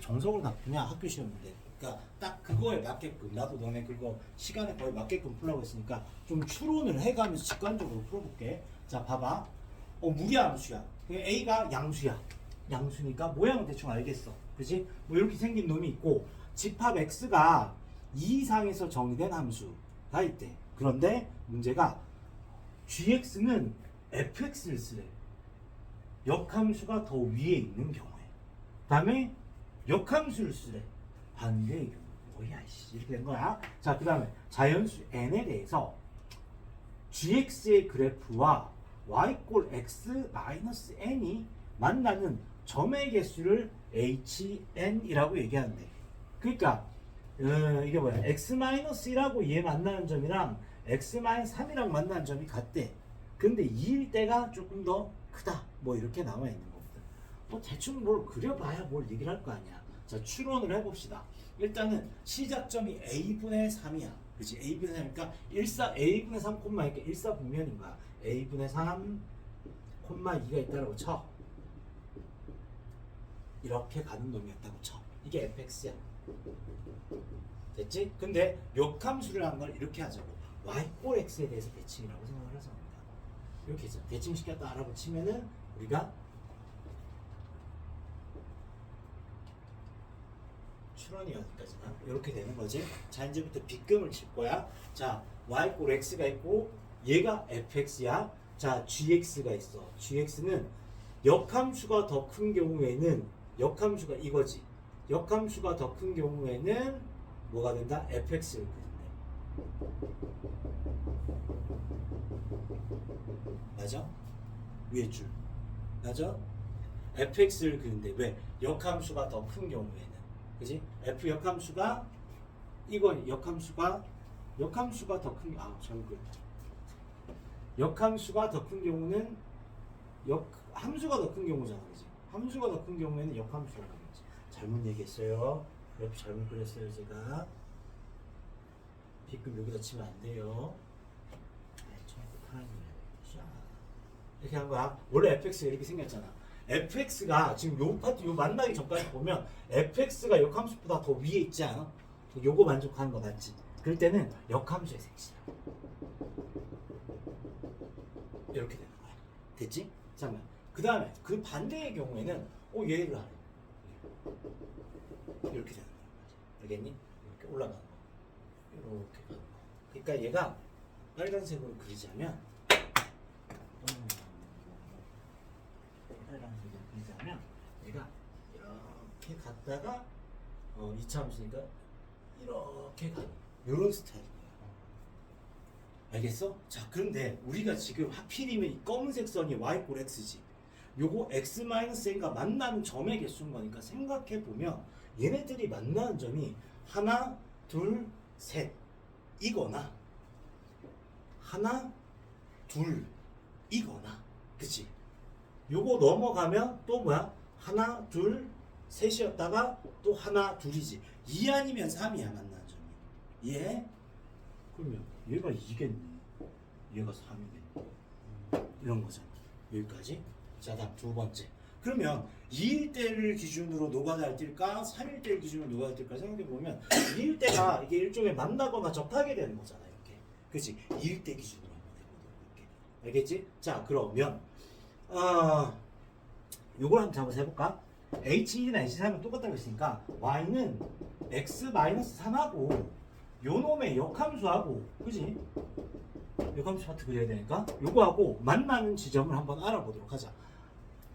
정석으로 나쁘냐 학교 시험인데 그러니까 딱 그거에 맞게끔 나도 너네 그거 시간에 거의 맞게끔 풀라고 했으니까 좀 추론을 해가면서 직관적으로 풀어볼게. 자 봐봐. 어 무리한 함수야? 그게 A가 양수야. 양수니까 모양은 대충 알겠어. 그지? 뭐 이렇게 생긴 놈이 있고 집합 X가 2 이상에서 정의된 함수가 있대 그런데 문제가 GX는 FX를 쓰래. 역함수가 더 위에 있는 경우에. 다음에 역함수를 쓰래 반대의 경우 뭐야 씨. 이렇게 된 거야. 자 그 다음에 자연수 n에 대해서 gx의 그래프와 y꼴 x 마이너스 n이 만나는 점의 개수를 hn이라고 얘기하는데 그러니까 어, 이게 뭐야. x 마이너스 1하고 얘 만나는 점이랑 x 마이너스 3이랑 만나는 점이 같대. 근데 2일 때가 조금 더 크다. 뭐 이렇게 나와 있는 겁니다. 뭐 대충 뭘 그려봐야 뭘 얘기를 할 거 아니야 자 추론을 해봅시다. 일단은 시작점이 a분의 3이야. 그치? A분의 3이니까 14 a분의 3 콤마 이렇게 일사분면인 거야. A분의 3 콤마 2가 있다라고 쳐. 이렇게 가는 놈이었다고 쳐. 이게 fx야. 됐지? 근데 역함수를 한 걸 이렇게 하자고. Y꼴 x에 대해서 대칭이라고 생각을 해서 합니다 이렇게 해서 대칭시켰다 라고 치면은 우리가 출원이 어디까지나 이렇게 되는 거지. 자 이제부터 빗금을 칠 거야. 자 y꼴 x가 있고 얘가 fx야. 자 gx가 있어. Gx는 역함수가 더 큰 경우에는 역함수가 이거지. 역함수가 더 큰 경우에는 뭐가 된다? Fx를 그린대 맞아? 위에 줄. 맞아? fx를 그린데 왜? 역함수가 더 큰 경우에는 그지? f 역함수가 이건 역함수가 역함수가 더 큰 아 잘못 역함수가 더 큰 경우는 역 함수가 더 큰 경우잖아 그지? 함수가 더 큰 경우에는 역함수가 그리지. 잘못 얘기했어요. 그래프 잘못 그렸어요 제가. B급 여기다 치면 안 돼요. 네, 처음부터 샤. 이렇게 한 거야. 원래 fx가 이렇게 생겼잖아 fx가 지금 요 파트 요 만나기 전까지 보면 fx가 역함수보다 더 위에 있지 않아? 요거 만족하는 거 맞지? 그럴 때는 역함수의 색이야 이렇게 되는 거야 됐지? 잠깐만 그 다음에 그 반대의 경우에는 어 얘를 하래 이렇게 되는 거야 알겠니? 이렇게 올라가는 거 이렇게 가는 거 그러니까 얘가 빨간색으로 그리자면 음, 빨간색으로 얘가 이렇게 갔다가 어, 이차 함수니까 이렇게 가는 이런 스타일인 거야. 알겠어? 자, 그런데 우리가 지금 하필이면 이 검은색 선이 y꼴 x지. 요거 x n과 만나는 점의 개수인 거니까 생각해 보면 얘네들이 만나는 점이 하나, 둘, 셋 이거나 하나, 둘 이거나 그치? 요거 넘어가면 또 뭐야? 하나, 둘, 셋이었다가 또 하나, 둘이지. 2 아니면 3이야 만나는 점이. 예? 그러면 얘가 2겠네. 얘가 3이겠네. 이런 거잖아. 여기까지. 자, 다음 두 번째. 그러면 2일 때를 기준으로 노가다를 뛸까? 3일 때를 기준으로 노가다를 뛸까? 생각해보면 2일 때가 이게 일종의 만나거나 접하게 되는 거잖아. 이렇게. 그치? 2일 때 기준으로 한번 해보도록 할게. 알겠지? 자, 그러면 아, 요걸 한번 잡아서 해볼까? H1이나 H3은 똑같다고 했으니까 Y는 X-3하고 요 놈의 역함수하고 그지? 역함수 파트 그려야 되니까 요거하고 만나는 지점을 한번 알아보도록 하자.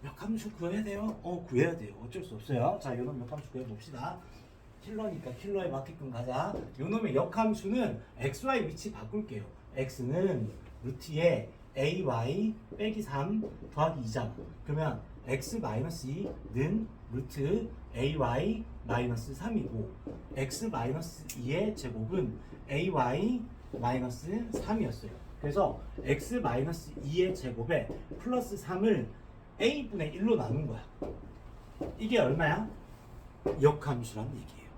역함수 구해야 돼요? 어 구해야 돼요. 어쩔 수 없어요. 자 요놈 역함수 구해봅시다. 킬러니까 킬러에 맞게끔 가자. 요 놈의 역함수는 XY 위치 바꿀게요. X는 루트에 AY 빼기 3 더하기 2잖아. 그러면 x 2는 루트 ay 3이고 x 2의 제곱은 ay 3이었어요. 그래서 x 2의 제곱에 플러스 3을 a분의 1로 나눈 거야. 이게 얼마야? 역함수란 얘기예요.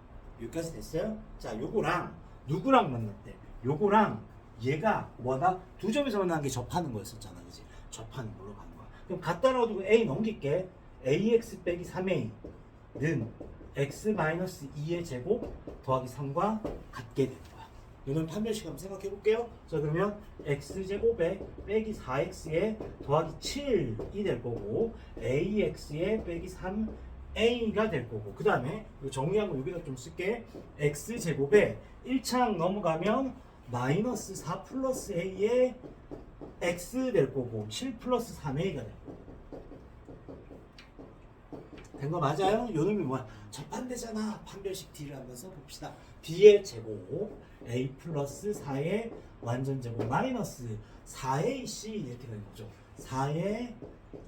여기까지 됐어요? 자, 요거랑 누구랑 만났대? 요거랑 얘가 뭐다? 두 점에서 만나는 게 접하는 거였었잖아, 그지? 접하는 걸로 거야. 그럼 갖다 놔두고 a 넘길게. ax 빼기 3a는 x 마이너스 2의 제곱 더하기 3과 같게 되는 거야. 이런 판별식 한번 생각해 볼게요. 자 그러면 x 제곱에 빼기 4x에 더하기 7이 될 거고 ax에 빼기 3a가 될 거고 그 다음에 정리한 거 여기다 좀 쓸게 x 제곱에 1차항 넘어가면 마이너스 4 플러스 a에 x 될 거고 7 플러스 3a가 될 거고 된 거 맞아요? 요 놈이 뭐야? 접반대잖아. 판별식 D를 한번 써봅시다. B의 제곱 A 플러스 4의 완전 제곱 마이너스 4AC 이렇게 되는 거죠. 4의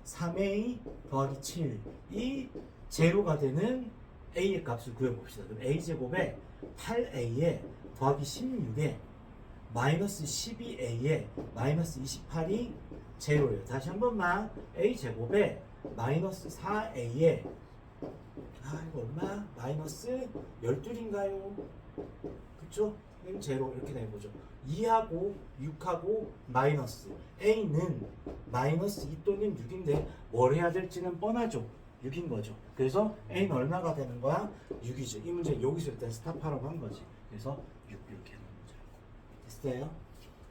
3A 더하기 7이 제로가 되는 A의 값을 구해봅시다. 그럼 A 제곱에 8A에 더하기 16에 마이너스 12A에 마이너스 28이 제로예요. 다시 한 번만 A 제곱에 마이너스 4A에 아 이거 얼마? 마이너스 12인가요? 그쵸? 그럼 제로 이렇게 되는 거죠 2하고 6하고 마이너스 A는 마이너스 2 또는 6인데 뭘 해야 될지는 뻔하죠 6인 거죠 그래서 A는 얼마가 되는 거야? 6이죠 이 문제 여기서 일단 스탑하라고 한 거지 그래서 6 이렇게 됐어요?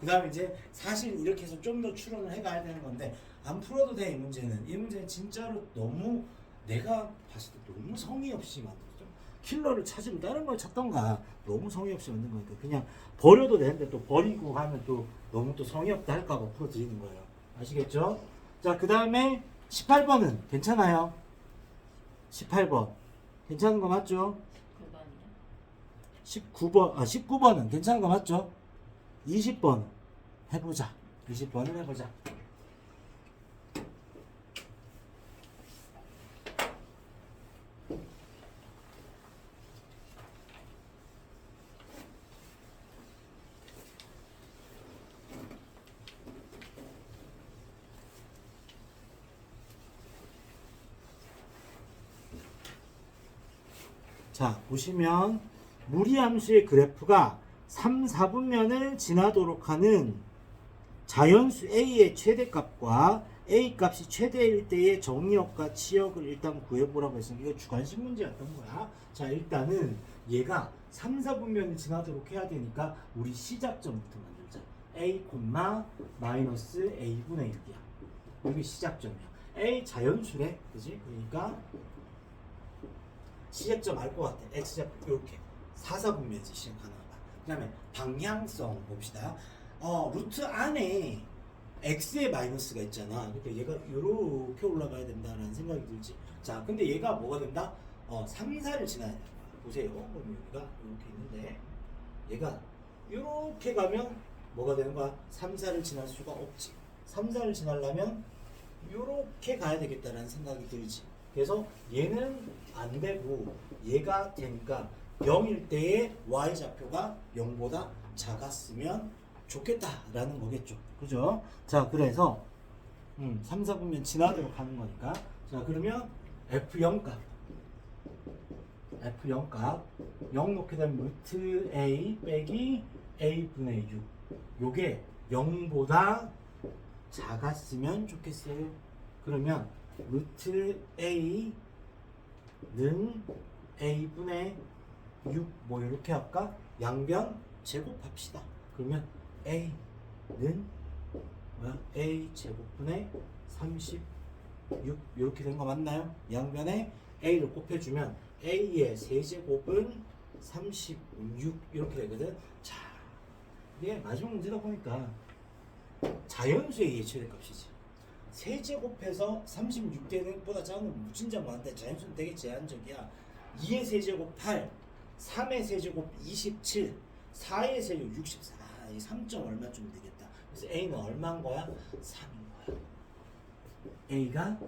그 다음에 이제 사실 이렇게 해서 좀 더 추론을 해가야 되는 건데 안 풀어도 돼 이 문제는 이 문제는 진짜로 너무 내가 봤을 때 너무 성의 없이 만들었죠 킬러를 찾으면 다른 걸 찾던가 너무 성의 없이 만든 거니까 그냥 버려도 되는데 또 버리고 하면 또 너무 또 성의 없다 할까봐 풀어드리는 거예요 아시겠죠? 자그 다음에 18번은 괜찮아요 18번 괜찮은 거 맞죠? 19번 아 19번은 괜찮은 거 맞죠? 20번 해보자. 20번을 해보자. 자, 보시면 무리함수의 그래프가 3, 4분면을 지나도록 하는 자연수 A의 최대값과 A 값이 최대일 때의 정리역과 치역을 일단 구해보라고 했으니까 이거 주관식 문제였던 거야. 자, 일단은 얘가 3, 4분면을 지나도록 해야 되니까 우리 시작점부터 만들자. A, 마이너스 A분의 6이야. 여기 시작점이야. A 자연수래. 그지? 그러니까 시작점 알 것 같아. X좌표 이렇게 사사분면에서 시작하는 거다. 그 다음에 방향성 봅시다. 어 루트 안에 x의 마이너스가 있잖아. 그러니까 얘가 이렇게 올라가야 된다라는 생각이 들지. 자, 근데 얘가 뭐가 된다? 어 3, 4를 지나야 된다. 보세요. 그럼 여기가 이렇게 있는데 얘가 이렇게 가면 뭐가 되는 거야? 3, 4를 지날 수가 없지. 3, 4를 지나려면 이렇게 가야 되겠다라는 생각이 들지. 그래서 얘는 안 되고 얘가 되니까 0일 때의 y 좌표가 0보다 작았으면 좋겠다라는 거겠죠. 그죠? 자, 그래서 음, 3, 4분면 지나도록 하는 거니까 자, 그러면 F0 값 F0 값 0 놓게 되면 루트 A 빼기 A분의 6 요게 0보다 작았으면 좋겠어요. 그러면 루트 A는 A분의 6뭐 이렇게 할까? 양변 제곱합시다. 그러면 A는 뭐야? A 제곱분의 36 이렇게 된 거 맞나요? 양변에 A를 곱해주면 A의 세제곱은 36 이렇게 되거든. 자, 이게 마지막 문제다 보니까 자연수의 A의 최대값이지. 세제곱해서 36되는 보다 작은 건 진짜 많은데 자연수는 되게 제한적이야. 2의 세제곱 8, 3의 세제곱 27, 4의 세제곱 64. 아, 이 3점 얼마쯤 되겠다. 그래서 A는 얼마인 거야? 3인 거야. A가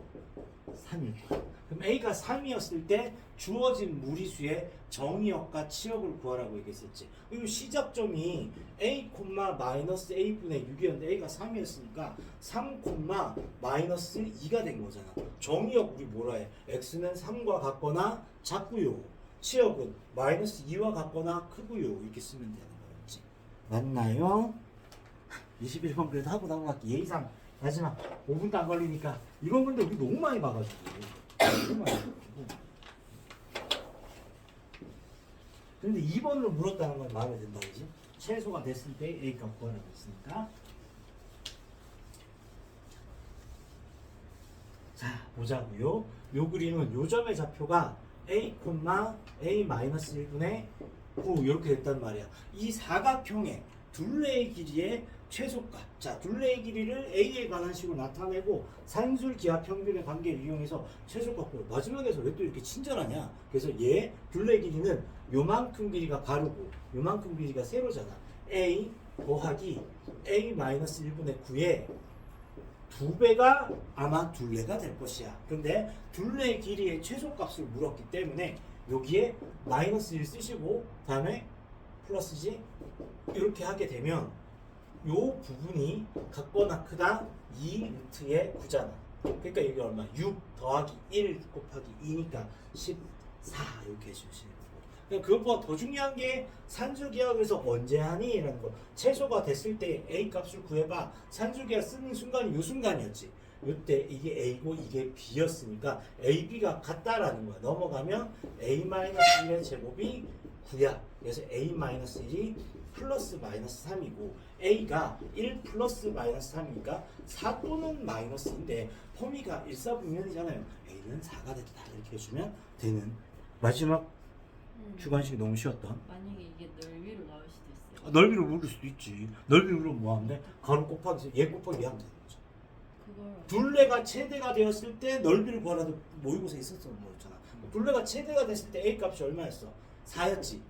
3일 거야. 그럼 A가 3이었을 때 주어진 무리수의 정의역과 치역을 구하라고 얘기했었지. 그리고 시작점이 A, 마이너스 A분의 6이었는데 A가 3이었으니까 3, 마이너스 2가 된 거잖아. 정의역 우리 뭐라 해? X는 3과 같거나 작고요. 치역은 마이너스 2와 같거나 크고요. 이렇게 쓰면 되는 거였지. 맞나요? 21번 그래도 하고 넘어갈게. 예의상 마지막 5분도 안 걸리니까 이건 근데 우리 너무 많이 봐가지고 너무 많이 봐가지고 근데 2번으로 물었다는 건 마음에 든다 그지? 최소가 됐을 때 A 값 구하라고 했으니까 자 보자고요 요 그림은 요 점의 좌표가 A, A 마이너스 1분의 9 이렇게 됐단 말이야. 이 사각형의 둘레의 길이의 최소값. 자 둘레의 길이를 A에 관한 식으로 나타내고 산술 기하 평균의 관계를 이용해서 최소값 구해 마지막에서 왜 또 이렇게 친절하냐? 그래서 얘 둘레 길이는 요만큼 길이가 가르고 요만큼 길이가 세로잖아. A 더하기 A 마이너스 1분의 9에 두 배가 아마 둘레가 될 것이야. 근데 둘레의 길이의 최소값을 물었기 때문에 여기에 마이너스 1 쓰시고 다음에 플러스지 이렇게 하게 되면 요 부분이 같거나 크다 2 루트의 9잖아. 그러니까 이게 얼마? 6 더하기 1 곱하기 2니까 14 이렇게 해주시는 거고. 그러니까 그것보다 더 중요한 게 산술기하에서 언제 하니? 라는 거. 최소가 됐을 때 A 값을 구해봐. 산술기하 쓰는 순간이 요 순간이었지. 요때 이게 A고 이게 B였으니까 A, B가 같다라는 거야. 넘어가면 A-1의 제곱이 9야. 그래서 A-1이 플러스 마이너스 3이고 A가 1 플러스 마이너스 3이니까 4 또는 마이너스인데 범위가 일사분면이잖아요. A는 4가 됐다. 이렇게 해주면 되는 마지막 음. 주관식이 너무 쉬웠던 만약에 이게 넓이로 나올 수도 있어요. 아, 넓이로 물을 수도 있지. 넓이로 뭐 하면 돼? 가로 곱하기 얘 곱하기 얘 하면 되는 거죠. 그걸 둘레가 최대가 되었을 때 넓이를 구하라도 모의고사 있었던 거였잖아. 둘레가 최대가 됐을 때 A 값이 얼마였어? 4였지.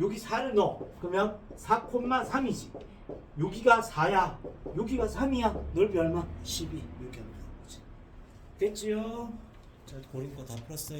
여기 4를 넣어. 그러면 4,3이지. 여기가 4야. 여기가 3이야. 넓이 얼마? 12. 이렇게 하면 되는 거지. 됐지요? 자, 고린 거 다 풀었어요.